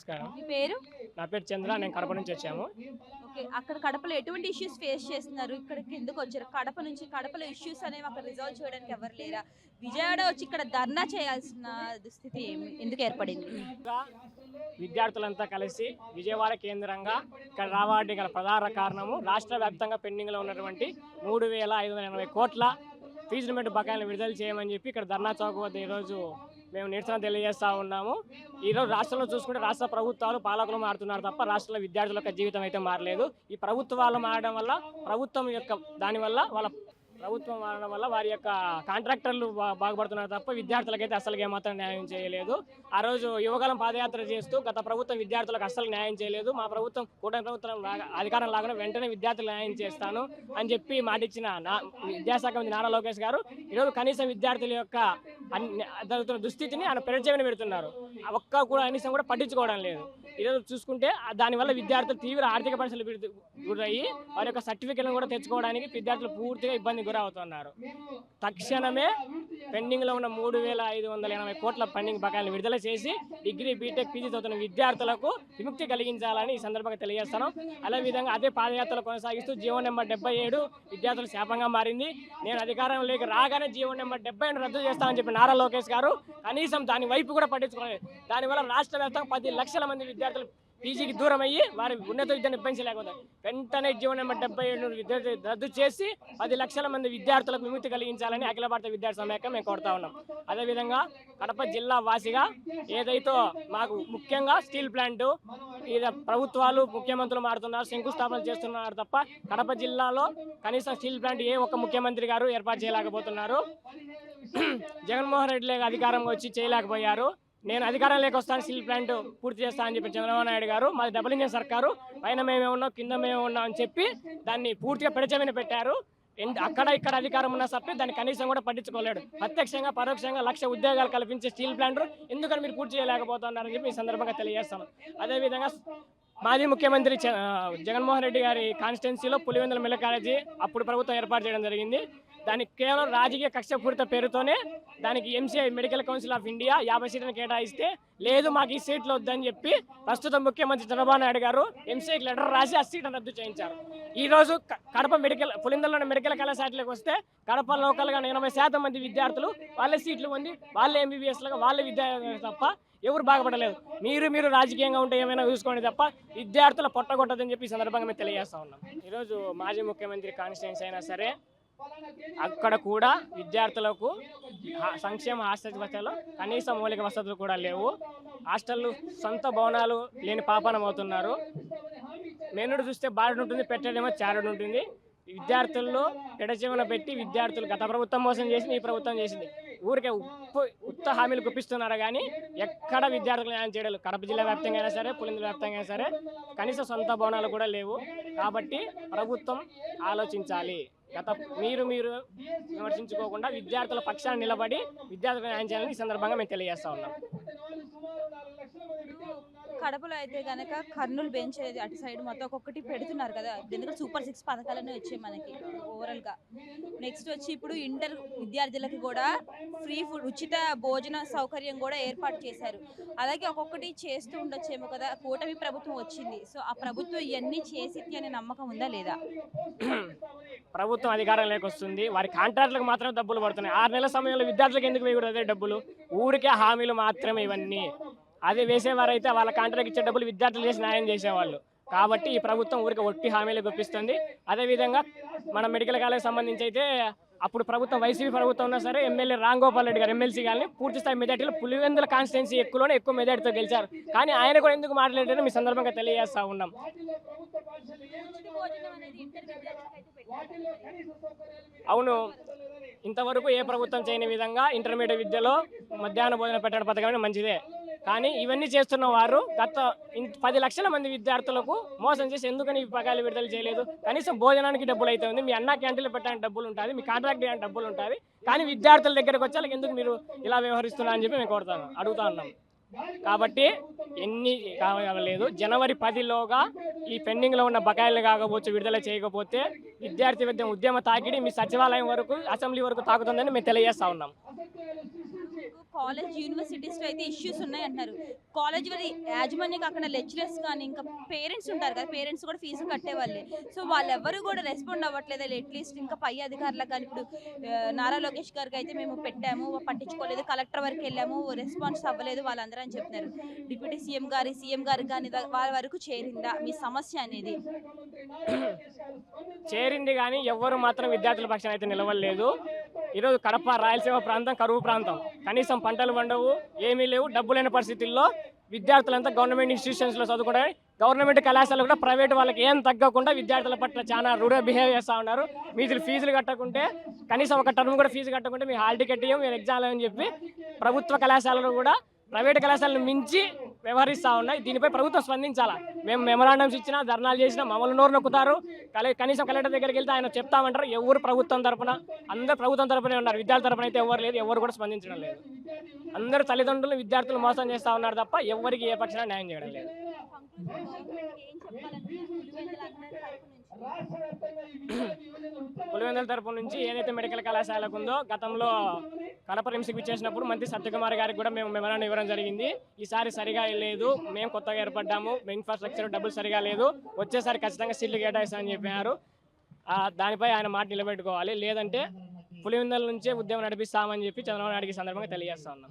నమస్కారం. మీ పేరు? నా పేరు చంద్ర నేను కడప నుంచి వచ్చాము. ఓకే అక్కడ కడపలో ఎటువంటి ఇష్యూస్ ఫేస్ చేస్తున్నారు? ఇక్కడికి ఎందుకు వచ్చారు? కడప నుంచి కడపలో ఇష్యూస్ అనేవి అక్కడ రిజాల్వ్ చేయడానికి ఎవరు లేరా? విజయవాడ వచ్చి ఇక్కడ ధర్నా చేయాల్సిన దుస్థితి ఏమి? ఎందుకు ఏర్పడింది? విద్యార్థులంతా కలిసి విజయవాడ కేంద్రంగా ఇక్కడ రావడానికి గల ప్రధాన కారణము రాష్ట్ర వ్యాప్తంగా పెండింగ్లో ఉన్నటువంటి మూడు వేల ఐదు వందల ఎనభై కోట్ల ఫీజు లిమిట్ బకాయిలను విడుదల చేయమని చెప్పి ఇక్కడ ధర్నా చౌక్ వద్ద ఈరోజు మేము నిరసన తెలియజేస్తా ఉన్నాము. ఈరోజు రాష్ట్రంలో చూసుకుంటే రాష్ట్ర ప్రభుత్వాలు పాలకులు మారుతున్నారు తప్ప రాష్ట్రంలో విద్యార్థుల యొక్క జీవితం అయితే మారలేదు. ఈ ప్రభుత్వాలు మారడం వల్ల ప్రభుత్వం యొక్క దానివల్ల వాళ్ళ ప్రభుత్వం మారడం వల్ల వారి యొక్క కాంట్రాక్టర్లు బాగుపడుతున్నారు తప్ప విద్యార్థులకైతే అసలు ఏమాత్రం న్యాయం చేయలేదు. ఆ రోజు యువకాలం పాదయాత్ర చేస్తూ గత ప్రభుత్వం విద్యార్థులకు అసలు న్యాయం చేయలేదు. మా ప్రభుత్వం కూటమి ప్రభుత్వం అధికారం లాగానే వెంటనే విద్యార్థులు న్యాయం చేస్తాను అని చెప్పి మాటిచ్చిన నా విద్యాశాఖ మంత్రి నారా లోకేష్ గారు ఈరోజు కనీసం విద్యార్థుల యొక్క జరుగుతున్న దుస్థితిని ఆయన పెరచేమని పెడుతున్నారు. ఒక్క కూడా కనీసం కూడా పట్టించుకోవడం లేదు. ఈరోజు చూసుకుంటే దానివల్ల విద్యార్థులు తీవ్ర ఆర్థిక పరిస్థితులు గురయ్యి వారి యొక్క సర్టిఫికెట్లను కూడా తెచ్చుకోవడానికి విద్యార్థులు పూర్తిగా ఇబ్బంది గురవుతున్నారు. తక్షణమే పెండింగ్లో ఉన్న మూడు వేల ఐదు వందల ఎనభై కోట్ల పెండింగ్ బకాయిలను విడుదల చేసి డిగ్రీ బీటెక్ పీజీ చదువుతున్న విద్యార్థులకు విముక్తి కలిగించాలని ఈ సందర్భంగా తెలియజేస్తాను అదే విధంగా అదే పాదయాత్రలు కొనసాగిస్తూ జీవో నెంబర్ డెబ్బై ఏడు విద్యార్థులు శాపంగా మారింది. నేను అధికారంలోకి రాగానే జీవో నెంబర్ డెబ్బై ఏడు రద్దు చేస్తామని చెప్పి నారా లోకేష్ గారు కనీసం దాని వైపు కూడా పట్టించుకోలేదు. దానివల్ల రాష్ట్ర వ్యాప్తంగా పది లక్షల మంది విద్యార్థులు పీజీకి దూరం అయ్యి వారి ఉన్నత విద్యను ఇబ్బందించలేకపోతారు వెంటనే జీవన నెంబర్ డెబ్బై ఏడు విద్యార్థులు రద్దు చేసి పది లక్షల మంది విద్యార్థులకు విముక్తి కలిగించాలని అఖిల భారత విద్యార్థి సమాఖ్య మేము కోరుతా ఉన్నాం. అదేవిధంగా కడప జిల్లా వాసిగా ఏదైతే మాకు ముఖ్యంగా స్టీల్ ప్లాంట్ ఇది ప్రభుత్వాలు ముఖ్యమంత్రులు మారుతున్నారు శంకుస్థాపన చేస్తున్నారు తప్ప కడప జిల్లాలో కనీసం స్టీల్ ప్లాంట్ ఏ ఒక్క ముఖ్యమంత్రి గారు ఏర్పాటు చేయలేకపోతున్నారు. జగన్మోహన్ రెడ్డి అధికారంగా వచ్చి చేయలేకపోయారు. నేను అధికారం వస్తాను స్టీల్ ప్లాంట్ పూర్తి చేస్తా అని చెప్పి చంద్రబాబు నాయుడు గారు మాది డబుల్ ఇంజన్ సర్కారు పైన మేమే ఉన్నాం కింద మేమే ఉన్నాం అని చెప్పి దాన్ని పూర్తిగా పెడచమైన పెట్టారు. ఎండ్- అక్కడ ఇక్కడ అధికారం ఉన్నా సప్పి దాన్ని కనీసం కూడా పట్టించుకోలేడు. ప్రత్యక్షంగా పరోక్షంగా లక్ష ఉద్యోగాలు కల్పించే స్టీల్ ప్లాంట్ ఎందుకని మీరు పూర్తి చేయలేకపోతున్నారని చెప్పి ఈ సందర్భంగా తెలియజేస్తాను. అదేవిధంగా మాజీ ముఖ్యమంత్రి జగన్మోహన్ రెడ్డి గారి కాన్స్టిట్యున్సీలో పులివెందుల మిల్ల కాలేజీ అప్పుడు ప్రభుత్వం ఏర్పాటు చేయడం జరిగింది. దానికి కేవలం రాజకీయ కక్షపూరిత పేరుతోనే దానికి MCI medical council of India యాభై సీట్లను కేటాయిస్తే లేదు మాకు ఈ సీట్లు వద్దని చెప్పి ప్రస్తుత ముఖ్యమంత్రి చంద్రబాబు నాయుడు గారు ఎంసీఐకి లెటర్ రాసి ఆ సీట్లను రద్దు చేయించారు. ఈ రోజు కడప మెడికల్ పులిందల్లోని మెడికల్ కళాశాలలోకి వస్తే కడప లోకల్గా ఎనభై శాతం మంది విద్యార్థులు వాళ్ళే సీట్లు పొంది వాళ్ళే ఎంబీబీఎస్లుగా వాళ్ళే విద్యార్థులు తప్ప ఎవరు బాగుపడలేదు. మీరు మీరు రాజకీయంగా ఉంటే ఏమైనా చూసుకోండి తప్ప విద్యార్థుల పొట్టగొట్టదని చెప్పి సందర్భంగా మేము తెలియజేస్తా ఉన్నాం. ఈరోజు మాజీ ముఖ్యమంత్రి కాన్స్టిట్యున్సీ అయినా సరే అక్కడ కూడా విద్యార్థులకు సంక్షేమ హాస్టల్ వసతులు కనీస మౌలిక వసతులు కూడా లేవు. హాస్టళ్ళు సొంత భవనాలు లేని పాపనం అవుతున్నారు. మెనుడు చూస్తే బారుడు ఉంటుంది పెట్టడేమో చారుడు ఉంటుంది. విద్యార్థుల్లో పెడచెవిన పెట్టి విద్యార్థులు గత ప్రభుత్వం మోసం చేసింది ఈ ప్రభుత్వం చేసింది. ఊరికే ఉప్పు ఉత్త హామీలు గుప్పిస్తున్నారు కానీ ఎక్కడ విద్యార్థులు న్యాయం చేయడం కడప జిల్లా వ్యాప్తంగా అయినా సరే పులిందుల వ్యాప్తంగా అయినా సరే కనీస సొంత భవనాలు కూడా లేవు. కాబట్టి ప్రభుత్వం ఆలోచించాలి. గత మీరు మీరు విమర్శించుకోకుండా విద్యార్థుల పక్షాన్ని నిలబడి విద్యార్థులకు న్యాయం చేయాలని ఈ సందర్భంగా మేము తెలియజేస్తా ఉన్నాం. కడపలో అయితే గనక కర్నూలు బెంచ్ అనేది అటు సైడ్ మొత్తం ఒక్కొక్కటి పెడుతున్నారు కదా. ఎందుకంటే సూపర్ సిక్స్ పథకాలన్నీ వచ్చాయి మనకి ఓవరాల్గా. నెక్స్ట్ వచ్చి ఇప్పుడు ఇంటర్ విద్యార్థులకి కూడా ఫ్రీ ఫుడ్ ఉచిత భోజన సౌకర్యం కూడా ఏర్పాటు చేశారు. అలాగే ఒక్కొక్కటి చేస్తూ ఉండొచ్చేమో కదా కూటమి ప్రభుత్వం వచ్చింది. సో ఆ ప్రభుత్వం ఇవన్నీ చేసిద్ది అనే నమ్మకం ఉందా లేదా? ప్రభుత్వం అధికారంలోకి వస్తుంది. వారి కాంట్రాక్టులకు మాత్రమే డబ్బులు పడుతున్నాయి. ఆరు నెలల సమయంలో విద్యార్థులకు ఎందుకు వేయకూడదు అదే డబ్బులు? ఊరికే హామీలు మాత్రమే ఇవన్నీ. అదే వేసేవారైతే వాళ్ళ కాంట్రాక్ట్ ఇచ్చే డబ్బులు విద్యార్థులు చేసి న్యాయం చేసేవాళ్ళు. కాబట్టి ఈ ప్రభుత్వం ఊరికి ఒట్టి హామీలు గుప్పిస్తుంది అదేవిధంగా మన మెడికల్ కాలేజ్ సంబంధించి అయితే అప్పుడు ప్రభుత్వం వైసీపీ ప్రభుత్వం ఉన్నా సరే ఎమ్మెల్యే రామ్గోపాల్ రెడ్డి గారు ఎమ్మెల్సీ గారిని పూర్తిస్థాయి మెజార్టీలో పులివెందుల కాన్స్టిట్యున్సీ ఎక్కువలోనే ఎక్కువ మెజార్టీతో గెలిచారు. కానీ ఆయన కూడా ఎందుకు మాట్లాడారని మీ సందర్భంగా తెలియజేస్తా ఉన్నాం. అవును ఇంతవరకు ఏ ప్రభుత్వం చేయని విధంగా ఇంటర్మీడియట్ విద్యలో మధ్యాహ్న భోజన పెట్టడం పథకం అనేది మంచిదే. కానీ ఇవన్నీ చేస్తున్న వారు గత పది లక్షల మంది విద్యార్థులకు మోసం చేసి ఎందుకని ఈ పగాలు విడుదల చేయలేదు? కనీసం భోజనానికి డబ్బులు అయితే ఉంది. మీ అన్న క్యాంటీన్లు పెట్టడానికి డబ్బులు ఉంటుంది. మీ కాంట్రాక్ట్ చేయడానికి డబ్బులు ఉంటుంది. కానీ విద్యార్థుల దగ్గరకు వచ్చి ఎందుకు మీరు ఇలా వ్యవహరిస్తున్నా అని చెప్పి మేము కోరుతాను అడుగుతా ఉన్నాం. కాబట్టి ఎన్ని కావలేదు. జనవరి పదిలోగా ఈ పెండింగ్లో ఉన్న బకాయిలు కాకపోవచ్చు విడుదల చేయకపోతే విద్యార్థి విద్య ఉద్యమ తాకిడి మీ సచివాలయం వరకు అసెంబ్లీ వరకు తాకుతుందని మేము తెలియజేస్తా ఉన్నాం. కాలేజ్ యూనివర్సిటీస్లో అయితే ఇష్యూస్ ఉన్నాయి అంటున్నారు కాలేజ్ వారి యాజమాన్యం అక్కడ లెక్చరర్స్ కానీ ఇంకా పేరెంట్స్ ఉంటారు కదా పేరెంట్స్ కూడా ఫీజు కట్టేవాళ్ళే. సో వాళ్ళెవరు కూడా రెస్పాండ్ అవ్వట్లేదు అట్లీస్ట్ ఇంకా పై అధికారులకు కానీ ఇప్పుడు నారా లోకేష్ గారికి అయితే మేము పెట్టాము పట్టించుకోలేదు కలెక్టర్ వరకు వెళ్ళాము రెస్పాన్స్ అవ్వలేదు వాళ్ళందరూ అని చెప్తున్నారు. డిప్యూటీ సీఎం గారి సీఎం గారికి కానీ వాళ్ళ వరకు చేరిందా? మీ సమస్య అనేది? చేరింది కానీ ఎవ్వరు మాత్రం విద్యార్థుల పక్షాన అయితే నిలవలేదు. ఈరోజు కడప రాయలసీమ ప్రాంతం కరువు ప్రాంతం. కనీసం పంటలు పండవు ఏమీ లేవు. డబ్బు లేని పరిస్థితుల్లో విద్యార్థులంతా గవర్నమెంట్ ఇన్స్టిట్యూషన్స్లో చదువుకుంటారు గవర్నమెంట్ కళాశాలలు కూడా ప్రైవేట్ వాళ్ళకి ఏం తగ్గకుండా విద్యార్థుల పట్ల చాలా రూఢ బిహేవ్ చేస్తూ ఉన్నారు. మీరు ఫీజులు కట్టకుంటే కనీసం ఒక టర్మ్ కూడా ఫీజు కట్టకుంటే మీ హాల్ టికెట్ ఇవ్వం మీరు ఎగ్జామ్ అని చెప్పి ప్రభుత్వ కళాశాలలు కూడా ప్రైవేట్ కళాశాలను మించి వ్యవహరిస్తూ ఉన్నాయి. దీనిపై ప్రభుత్వం స్పందించాలా? మేము మెమరాండమ్స్ ఇచ్చినా ధర్నాలు చేసినా మమ్మల్ని నోరు నొక్కుతారు. కనీసం కలెక్టర్ దగ్గరికి వెళ్తే ఆయన చెప్తామంటారు. ఎవరు ప్రభుత్వం తరపున? అందరు ప్రభుత్వం తరపునే ఉన్నారు. విద్యార్థుల తరపున అయితే ఎవరు లేదు. ఎవరు కూడా స్పందించడం లేదు. అందరు తల్లిదండ్రులు విద్యార్థులు మోసం చేస్తూ ఉన్నారు తప్ప ఎవరికి ఏ పక్షాన న్యాయం చేయడం లేదు. పులివెందుల తరపు నుంచి ఏదైతే మెడికల్ కళాశాలకు ఉందో గతంలో కడప రిమ్స్కి విచ్చేసినప్పుడు మంత్రి సత్యకుమార్ గారికి కూడా మేము మెమరాన్ని ఇవ్వడం జరిగింది. ఈసారి సరిగా లేదు మేము కొత్తగా ఏర్పడ్డాము ఇన్ఫ్రాస్ట్రక్చర్ డబ్బులు సరిగా లేదు వచ్చేసారి ఖచ్చితంగా సీట్లు కేటాయిస్తామని చెప్పారు. దానిపై ఆయన మాట నిలబెట్టుకోవాలి. లేదంటే పులివిందల నుంచే ఉద్యమం నడిపిస్తామని చెప్పి చంద్రబాబు నాయుడికి సందర్భంగా తెలియజేస్తా ఉన్నాం.